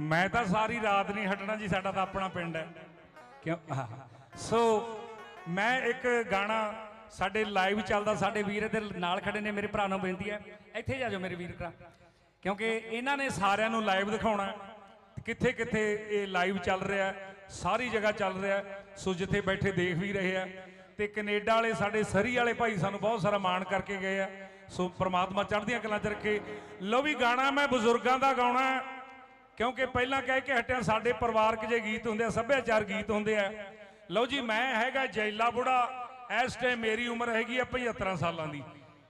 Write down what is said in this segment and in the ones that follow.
ਮੈਂ ਤਾਂ ਸਾਰੀ ਰਾਤ ਨਹੀਂ ਹਟਣਾ ਜੀ, ਸਾਡਾ ਤਾਂ ਆਪਣਾ ਪਿੰਡ ਹੈ। ਕਿਉਂ? ਸੋ ਮੈਂ ਇੱਕ ਗਾਣਾ ਸਾਡੇ ਲਾਈਵ ਚੱਲਦਾ, ਸਾਡੇ ਵੀਰ ਦੇ ਨਾਲ ਖੜੇ ਨੇ, ਮੇਰੇ ਭਰਾ ਨੂੰ ਬੇਨਤੀ ਹੈ, ਇੱਥੇ ਜਾ ਜਾਓ ਮੇਰੇ ਵੀਰ ਭਰਾ। ਕਿਉਂਕਿ ਇਹਨਾਂ ਨੇ ਸਾਰਿਆਂ ਨੂੰ ਲਾਈਵ ਦਿਖਾਉਣਾ ਕਿੱਥੇ ਕਿੱਥੇ ਇਹ ਲਾਈਵ ਚੱਲ ਰਿਹਾ ਸਾਰੀ ਜਗ੍ਹਾ ਚੱਲ ਰਿਹਾ ਸੋ ਜਿੱਥੇ ਬੈਠੇ ਦੇਖ ਵੀ ਰਹੇ ਆ ਤੇ ਕੈਨੇਡਾ ਵਾਲੇ, ਸਾਡੇ ਸਰੀ ਵਾਲੇ ਭਾਈ ਸਾਨੂੰ ਬਹੁਤ ਸਾਰਾ ਮਾਣ ਕਰਕੇ ਗਏ ਆ ਸੋ ਪ੍ਰਮਾਤਮਾ ਚੜ੍ਹਦੀਆਂ ਕਲਾਂ ਚ ਰੱਖੇ। ਲੋ ਵੀ ਗਾਣਾ ਮੈਂ ਬਜ਼ੁਰਗਾਂ ਦਾ ਗਾਉਣਾ ਕਿਉਂਕਿ ਪਹਿਲਾਂ ਕਹਿ ਕੇ ਹਟਿਆ, ਸਾਡੇ ਪਰਿਵਾਰਕ ਜੇ ਗੀਤ ਹੁੰਦੇ ਆ, ਸੱਭਿਆਚਾਰ ਗੀਤ ਹੁੰਦੇ ਆ। ਲਓ ਜੀ, ਮੈਂ ਹੈਗਾ ਜੈਲਾ ਬੁੜਾ, ਇਸ ਟਾਈਮ ਮੇਰੀ ਉਮਰ ਹੈਗੀ ਆ 75 ਸਾਲਾਂ ਦੀ।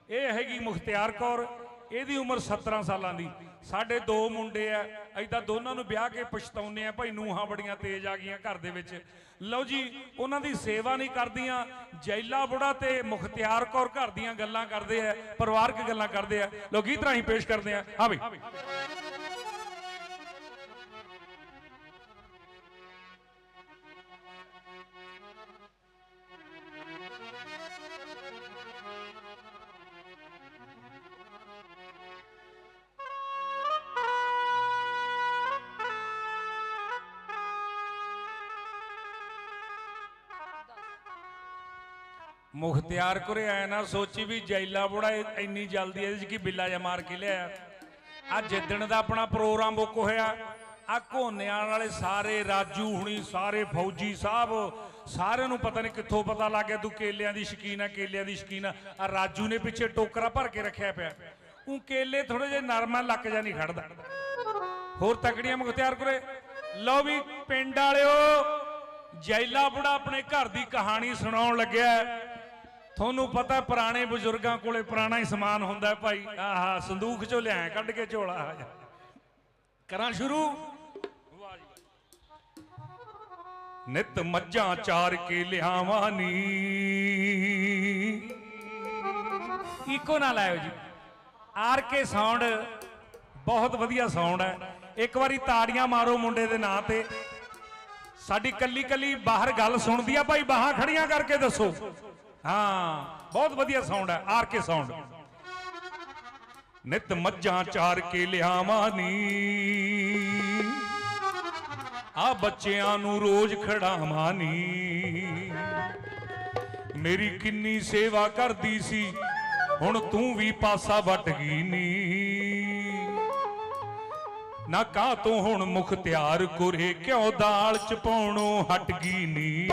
ਇਹ ਹੈਗੀ ਮੁਖਤਿਆਰ ਕੌਰ, ਇਹਦੀ ਉਮਰ 17 ਸਾਲਾਂ ਦੀ। ਸਾਡੇ ਦੋ ਮੁੰਡੇ ਆ ਐਦਾਂ ਦੋਨਾਂ ਨੂੰ ਵਿਆਹ ਕੇ ਪਛਤਾਉਨੇ ਆ, ਭਾਈ ਨੂੰਹਾਂ ਬੜੀਆਂ ਤੇਜ਼ ਆ ਗਈਆਂ ਘਰ ਦੇ ਵਿੱਚ। ਲਓ ਜੀ, ਉਹਨਾਂ ਦੀ ਸੇਵਾ ਨਹੀਂ ਕਰਦੀਆਂ, ਜੈਲਾ ਬੁੜਾ ਤੇ ਮੁਖਤਿਆਰ ਕੌਰ ਘਰ ਦੀਆਂ ਗੱਲਾਂ ਕਰਦੇ ਆ, ਪਰਿਵਾਰਕ ਗੱਲਾਂ ਕਰਦੇ ਆ। ਲੋ ਗੀਤ ਰਾਹੀਂ ਪੇਸ਼ ਕਰਦੇ ਆ। ਹਾਂ ਬਈ। ਮੁਖਤਿਆਰ ਕੁਰੇ ਆਇਆ ਨਾ ਸੋਚੀ ਵੀ ਜੈਲਾ ਬੁੜਾ ਇੰਨੀ ਜਲਦੀ ਇਹਦੇ ਚ ਕੀ ਬਿੱਲਾ ਜਾ ਮਾਰ ਕੇ ਲਿਆ ਆ ਜਿੱਦਣ ਦਾ ਆਪਣਾ ਪ੍ਰੋਗਰਾਮ ਬੁੱਕ ਹੋਇਆ ਆ ਘੋਨਿਆਂ ਵਾਲੇ ਸਾਰੇ ਰਾਜੂ ਹੁਣੀ, ਸਾਰੇ ਫੌਜੀ ਸਾਹਿਬ, ਸਾਰਿਆਂ ਨੂੰ ਪਤਾ ਨਹੀਂ ਕਿੱਥੋਂ ਪਤਾ ਲੱਗ ਗਿਆ ਤੂੰ ਕੇਲਿਆਂ ਦੀ ਸ਼ਕੀਨ ਆ, ਕੇਲਿਆਂ ਦੀ ਸ਼ਕੀਨ ਆ। ਆਹ ਰਾਜੂ ਨੇ ਪਿੱਛੇ ਟੋਕਰਾ ਭਰ ਕੇ ਰੱਖਿਆ ਪਿਆ। ਉਹ ਕੇਲੇ ਥੋੜੇ ਜਿਹੇ ਨਰਮਾ ਲੱਕ ਜਾ ਨਹੀਂ ਖੜਦਾ। ਹੋਰ ਤਕੜੀਆਂ ਮੁਖਤਿਆਰ ਕੁਰੇ। ਲਓ ਵੀ ਪਿੰਡ ਵਾਲਿਓ, ਜੈਲਾ ਬੁੜਾ ਆਪਣੇ ਘਰ ਦੀ ਕਹਾਣੀ ਸੁਣਾਉਣ ਲੱਗਿਆ ਤੁਹਾਨੂੰ ਪਤਾ ਪੁਰਾਣੇ ਬਜ਼ੁਰਗਾਂ ਕੋਲੇ ਪੁਰਾਣਾ ਹੀ ਸਮਾਨ ਹੁੰਦਾ ਭਾਈ। ਆਹਾ, ਸੰਦੂਖ ਚੋਂ ਲਿਆ ਕੱਢ ਕੇ ਝੋਲਾ ਕਰਾਂ ਸ਼ੁਰੂ। ਵਾਹ ਨਿਤ ਮੱਝਾਂ ਚਾਰ ਕੇ ਲਿਆਵਾਂ ਨੀ। ਇਕੋ ਨਾ ਲਾਇਓ ਜੀ। ਆਰ ਕੇ ਸਾਊਂਡ ਬਹੁਤ ਵਧੀਆ ਸਾਊਂਡ ਹੈ। ਇੱਕ ਵਾਰੀ ਤਾੜੀਆਂ ਮਾਰੋ ਮੁੰਡੇ ਦੇ ਨਾਂ ਤੇ। ਸਾਡੀ ਕੱਲੀ ਕੱਲੀ ਬਾਹਰ ਗੱਲ ਸੁਣਦੀ ਆ ਭਾਈ, ਬਾਹਾਂ ਖੜੀਆਂ ਕਰਕੇ ਦੱਸੋ। ਹਾਂ, ਬਹੁਤ ਵਧੀਆ ਸਾਊਂਡ ਹੈ ਆਰ ਕੇ ਸਾਊਂਡ ਨਿਤ ਮੱਝਾਂ ਚਾਰ ਕੇ ਲਿਆਵਾਂ ਨੀ। ਆ ਬੱਚਿਆਂ ਨੂੰ ਰੋਜ਼ ਖੜਾਵਾਂ ਨੀ। ਮੇਰੀ ਕਿੰਨੀ ਸੇਵਾ ਕਰਦੀ ਸੀ, ਹੁਣ ਤੂੰ ਵੀ ਪਾਸਾ ਵੱਟ ਗਈ ਨੀ। ਨਾ ਕਾ ਤੂੰ ਹੁਣ ਮੁਖ ਤਿਆਰ ਕੁਰੇ, ਕਿਉਂ ਦਾਲ ਚ ਪਾਉਣੋਂ ਹਟ ਗਈ ਨੀ।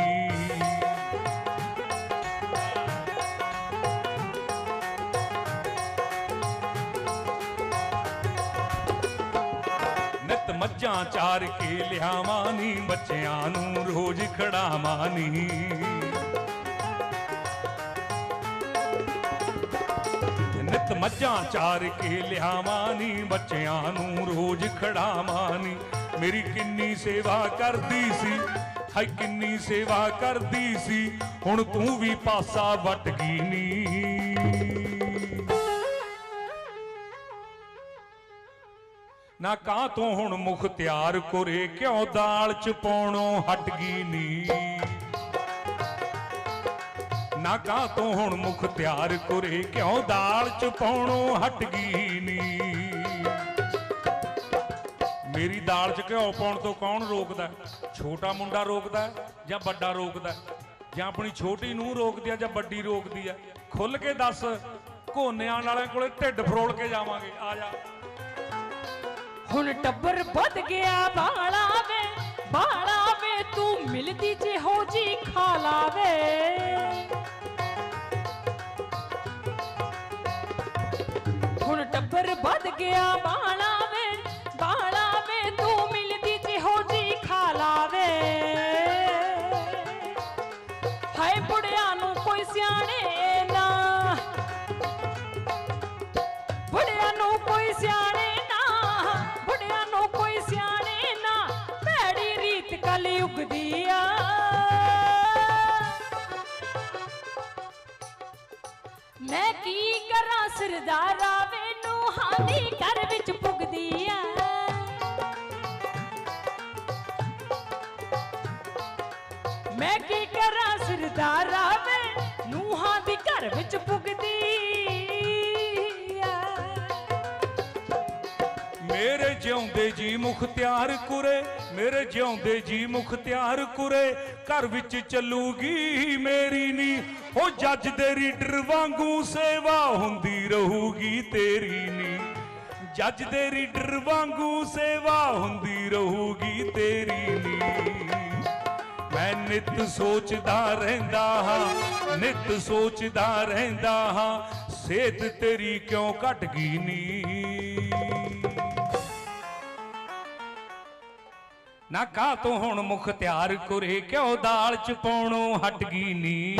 ਮੱਝਾਂ ਚਾਰ ਕੇ ਲਿਆਵਾਂ ਨੀ, ਬੱਚਿਆਂ ਨੂੰ ਰੋਜ਼ ਖੜਾਵਾਂ ਨੀ। ਨਿਤ ਮੱਝਾਂ ਚਾਰ ਕੇ ਲਿਆਵਾਂ ਨੀ, ਬੱਚਿਆਂ ਨੂੰ ਰੋਜ਼ ਖੜਾਵਾਂ ਨੀ। ਮੇਰੀ ਕਿੰਨੀ ਸੇਵਾ ਕਰਦੀ ਸੀ ਹਾਈ ਕਿੰਨੀ ਸੇਵਾ ਕਰਦੀ ਸੀ, ਹੁਣ ਤੂੰ ਵੀ ਪਾਸਾ ਵੱਟ ਗਈ ਨੀ। ਨਾ ਕਾਂ ਤੋਂ ਹੁਣ ਮੁਖ ਤਿਆਰ ਕੋਰੇ? ਕਿਉਂ ਦਾਲ ਚ ਪਾਉਣੋਂ ਹਟ ਗਈ ਨੀ ਨਾ ਕਾਂ ਤੋਂ ਹੁਣ ਮੁਖ ਤਿਆਰ ਕੁਰੇ? ਕਿਉਂ ਦਾਲ ਚ ਪਾਉਣੋਂ ਹਟ ਗਈ ਨੀ ਮੇਰੀ ਦਾਲ ਚ ਘਿਓ ਪਾਉਣ ਤੋਂ ਕੌਣ ਰੋਕਦਾ? ਛੋਟਾ ਮੁੰਡਾ ਰੋਕਦਾ ਜਾਂ ਵੱਡਾ ਰੋਕਦਾ? ਜਾਂ ਆਪਣੀ ਛੋਟੀ ਨੂੰ ਰੋਕਦੀ ਆ ਜਾਂ ਵੱਡੀ ਰੋਕਦੀ ਆ? ਖੁੱਲ ਕੇ ਦੱਸ, ਘੋਨਿਆਂ ਵਾਲਿਆਂ ਕੋਲੇ ਢਿੱਡ ਫਰੋਲ ਕੇ ਜਾਵਾਂਗੇ। ਆ ਜਾ। ਹੁਣ ਟੱਬਰ ਵੱਧ ਗਿਆ ਬਾਲਾ ਵੇ ਬਾਲਾ ਵੇ, ਤੂੰ ਮਿਲਦੀ ਜਿਹੋ ਜੀ ਖਾ ਲਾਵੇ ਹੁਣ ਟੱਬਰ ਵੱਧ ਗਿਆ ਬਾਲਾ ਬਾਲਾ ਰੀਤ ਕਲਯੁਗ ਆ। ਮੈਂ ਕੀ ਕਰਾਂ ਸਰਦਾਰਾ, ਮੈਨੂੰ ਹਾਨੀ ਘਰ ਵਿੱਚ ਪੁੱਗਦੀ ਆ। ਮੈਂ ਕੀ ਕਰਾਂ ਸਰਦਾਰਾ ਵੇ ਨੂਹਾਂ ਦੀ ਘਰ ਵਿੱਚ ਪੁੱਗਦੀ ਜਿਉਂਦੇ ਜੀ ਮੁਖਤਿਆਰ ਕੁਰੇ, ਮੇਰੇ ਜਿਉਂਦੇ ਜੀ ਮੁਖਤਿਆਰ ਕੁਰੇ, ਘਰ ਵਿੱਚ ਚੱਲੂਗੀ ਮੇਰੀ ਨੀ। ਉਹ ਜੱਜ ਦੇ ਰੀਡਰ ਵਾਂਗੂ ਸੇਵਾ ਹੁੰਦੀ ਰਹੂਗੀ ਤੇਰੀ ਨੀ। ਜੱਜ ਦੇ ਰੀਡਰ ਵਾਂਗੂ ਸੇਵਾ ਹੁੰਦੀ ਰਹੂਗੀ ਤੇਰੀ ਨੀ। ਮੈਂ ਨਿਤ ਸੋਚਦਾ ਰਹਿੰਦਾ ਹਾਂ, ਨਿਤ ਸੋਚਦਾ ਰਹਿੰਦਾ ਹਾਂ ਸਿਹਤ ਤੇਰੀ ਕਿਉਂ ਘਟ ਗਈ ਨੀ? ਨਾ ਕਾ ਤੂੰ ਹੁਣ ਮੁਖ ਤਿਆਰ ਕੁਰੇ, ਕਿਉਂ ਦਾਲ ਚ ਪਾਉਣੋਂ ਹਟ ਗਈ ਨੀ?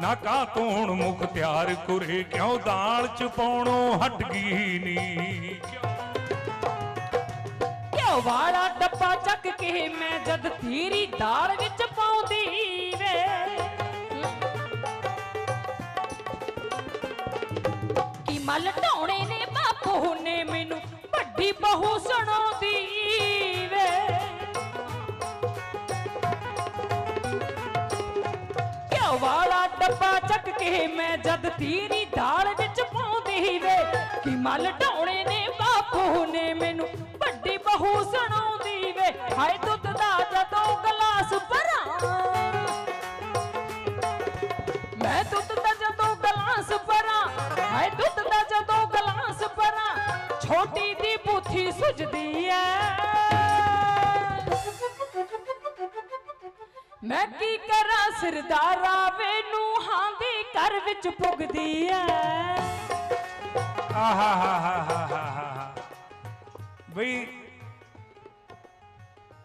ਨਾ ਕਾ ਤੂੰ ਹੁਣ ਮੁਖ ਤਿਆਰ ਕੁਰੇ, ਕਿਉਂ ਦਾਲ ਚ ਪਾਉਣੋਂ ਹਟ ਗਈ ਨੀ? ਘਿਓ ਵਾਲਾ ਡੱਬਾ ਚੱਕ ਕੇ ਮੈਂ ਜਦ ਤੀਰੀ ਦਾਲ ਵਿੱਚ ਪਾਉਂਦੀ ਵੇ? ਕੀ ਮਲ ਢਾਉਣੇ ਚੱਕ ਮੈਂ ਜਦ ਤੀਰੀ ਦਾਲ ਵਿੱਚ ਪਾਉਂਦੀ ਵੇ, ਕੀ ਮਲ ਢਾਉਣੇ ਨੇ ਬਾਪੂ ਨੇ ਮੈਨੂੰ ਵੱਡੀ ਬਹੂ ਸੁਣਾਉਂਦੀ ਵੇ। ਹਾਏ ਦੁੱਧ ਦਾ ਜਦੋਂ ਗਲਾਸ ਭਰਾਂ, ਮੈਂ ਦੁੱਧ ਦਾ ਜਦੋਂ ਗਲਾਸ ਭਰਾਂ, ਹਾਏ ਦੁੱਧ ਦਾ ਜਦੋਂ ਗਲਾਸ ਭਰਾਂ, ਛੋਟੀ ਦੀ ਬੂਥੀ ਸੁਜਦੀ ਐ। ਮੈਂ ਕੀ ਕਰਾਂ, ਸਰਦਾਰਾ ਵੇ ਨੂੰਹਾਂ ਦੇ ਘਰ ਵਿੱਚ ਪੁੱਗਦੀ ਐ। ਆਹਾ, ਹਾ ਹਾ ਹਾ ਹਾ ਬਈ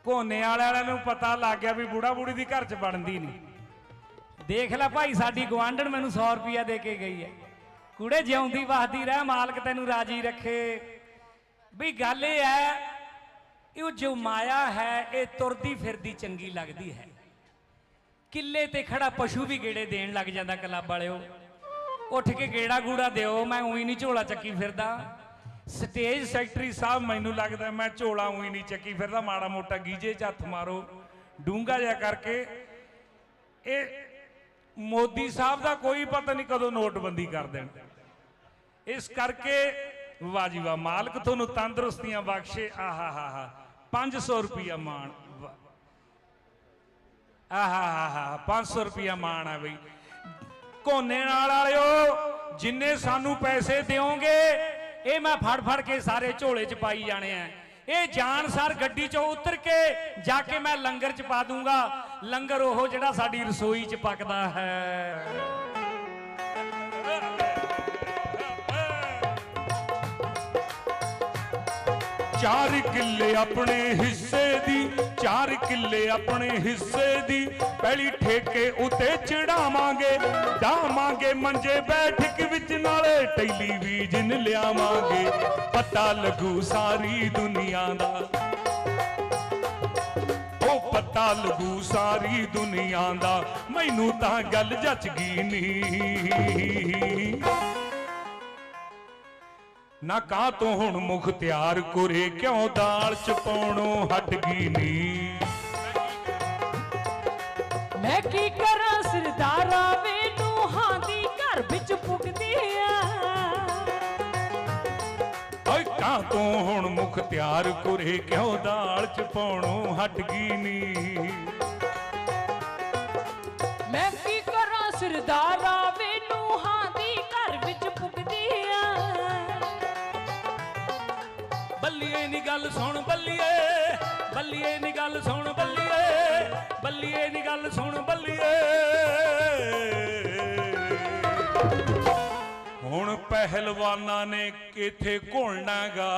ਕੋਨੇ ਵਾਲਿਆਂ ਨੂੰ ਪਤਾ ਲੱਗ ਗਿਆ ਵੀ ਬੁੜਾ ਬੁੜੀ ਦੀ ਘਰ ਚ ਬਣਦੀ ਨਹੀਂ ਦੇਖ ਲੈ ਭਾਈ, ਸਾਡੀ ਗਵਾਂਢਣ ਮੈਨੂੰ 100 ਰੁਪਿਆ ਦੇ ਕੇ ਗਈ ਹੈ ਕੁੜੇ ਜਿਉਂਦੀ ਵਸਦੀ ਰਹਿ, ਮਾਲਕ ਤੈਨੂੰ ਰਾਜੀ ਰੱਖੇ। ਵੀ ਗੱਲ ਇਹ ਹੈ ਇਹ ਜੋ ਮਾਇਆ ਹੈ, ਇਹ ਤੁਰਦੀ ਫਿਰਦੀ ਚੰਗੀ ਲੱਗਦੀ ਹੈ। ਕਿੱਲੇ ਤੇ ਖੜਾ ਪਸ਼ੂ ਵੀ ਗੇੜੇ ਦੇਣ ਲੱਗ ਜਾਂਦਾ ਕਲੱਬ ਵਾਲਿਓ। ਉੱਠ ਕੇ ਗੇੜਾ ਗੂੜਾ ਦਿਓ, ਮੈਂ ਉਹੀ ਨਹੀਂ ਝੋਲਾ ਚੱਕੀ ਫਿਰਦਾ। ਸਟੇਜ ਸੈਕਟਰੀ ਸਾਹਿਬ ਮੈਨੂੰ ਲੱਗਦਾ ਮੈਂ ਝੋਲਾ ਉਹੀ ਨਹੀਂ ਚੱਕੀ ਫਿਰਦਾ, ਮਾੜਾ ਮੋਟਾ ਗੀਜੇ 'ਚ ਹੱਥ ਮਾਰੋ। ਡੂੰਗਾ ਜਿਹਾ ਕਰਕੇ ਇਹ ਮੋਦੀ ਸਾਹਿਬ ਦਾ ਕੋਈ ਪਤਾ ਨਹੀਂ ਕਦੋਂ ਨੋਟਬੰਦੀ ਕਰ ਦੇਣ। ਇਸ ਕਰਕੇ ਵਾਹ ਜੀ ਵਾਹ, ਮਾਲਕ ਤੁਹਾਨੂੰ ਤੰਦਰੁਸਤੀਆਂ ਬਖਸ਼ੇ ਆਹਾ ਹਾ ਹਾ 500 ਰੁਪਿਆ ਮਾਣ। ਵਾਹ। ਆਹਾ ਹਾ ਹਾ 500 ਰੁਪਿਆ ਮਾਣ ਹੈ ਬਈ। ਕੋਨੇ ਨਾਲ ਵਾਲਿਓ, ਜਿੰਨੇ ਸਾਨੂੰ ਪੈਸੇ ਦਿਓਗੇ, ਇਹ ਮੈਂ ਫੜ ਫੜ ਕੇ ਸਾਰੇ ਝੋਲੇ 'ਚ ਪਾਈ ਜਾਣੇ ਆ। ਇਹ ਜਾਨ ਸਰ ਗੱਡੀ 'ਚੋਂ ਉਤਰ ਕੇ ਜਾ ਕੇ ਮੈਂ ਲੰਗਰ 'ਚ ਪਾ ਦੂੰਗਾ। ਲੰਗਰ ਉਹ ਜਿਹੜਾ ਸਾਡੀ ਰਸੋਈ 'ਚ ਪੱਕਦਾ ਹੈ। ਚਾਰ ਕਿੱਲੇ ਆਪਣੇ ਹਿੱਸੇ ਦੀ, ਚਾਰ ਕਿੱਲੇ ਆਪਣੇ ਹਿੱਸੇ ਦੀ। ਪਹਿਲੀ ਠੇਕੇ ਉਤੇ ਚੜਾਵਾਂਗੇ ਡਾਵਾਂਗੇ ਮੰਜੇ ਬੈਠਕ ਵਿੱਚ ਨਾਲੇ ਟੈਲੀਵਿਜ਼ਨ ਲਿਆਵਾਂਗੇ ਪਤਾ ਲੱਗੂ ਸਾਰੀ ਦੁਨੀਆ ਦਾ। ਉਹ ਪਤਾ ਲੱਗੂ ਸਾਰੀ ਦੁਨੀਆ ਦਾ। ਮੈਨੂੰ ਤਾਂ ਗੱਲ ਜੱਚ ਗਈ ਨੀ। ਨਾ ਕਾ ਤੋਂ ਹੁਣ ਮੁਖ ਤਿਆਰ ਕੁਰੇ? ਕਿਉਂ ਦਾਲ ਚ ਪਾਉਣੋਂ ਹਟ ਗਈ ਨੀ? ਮੈਂ ਕੀ ਕਰਾਂ ਸਰਦਾਰਾ ਵੇ ਨੂੰਹਾਂ ਦੀ ਘਰ ਵਿੱਚ ਪੁੱਗਦੀ ਐ ਓਏ ਕਾ ਤੋਂ ਹੁਣ ਮੁਖ ਤਿਆਰ ਕੁਰੇ? ਕਿਉਂ ਦਾਲ ਚ ਪਾਉਣੋਂ ਹਟ ਗਈ ਨੀ? ਮੈਂ ਕੀ ਕਰਾਂ ਸਰਦਾਰਾ ਬੱਲੀਏ ਨੀ ਗੱਲ ਸੁਣ ਬੱਲੀਏ ਬੱਲੀਏ ਨੀ ਗੱਲ ਸੁਣ ਬੱਲੀਏ ਬੱਲੀਏ ਨੀ ਗੱਲ ਸੁਣ ਬੱਲੀਏ। ਹੁਣ ਪਹਿਲਵਾਨਾਂ ਨੇ ਕਿਥੇ ਘੁਲਣਾਗਾ?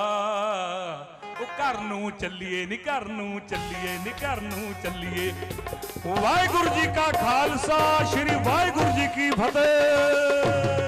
ਉਹ ਘਰ ਨੂੰ ਚੱਲੀਏ, ਨੀ ਘਰ ਨੂੰ ਚੱਲੀਏ, ਨੀ ਘਰ ਨੂੰ ਚੱਲੀਏ। ਵਾਹਿਗੁਰੂ ਜੀ ਕਾ ਖਾਲਸਾ, ਸ੍ਰੀ ਵਾਹਿਗੁਰੂ ਜੀ ਕੀ ਫਤਿਹ।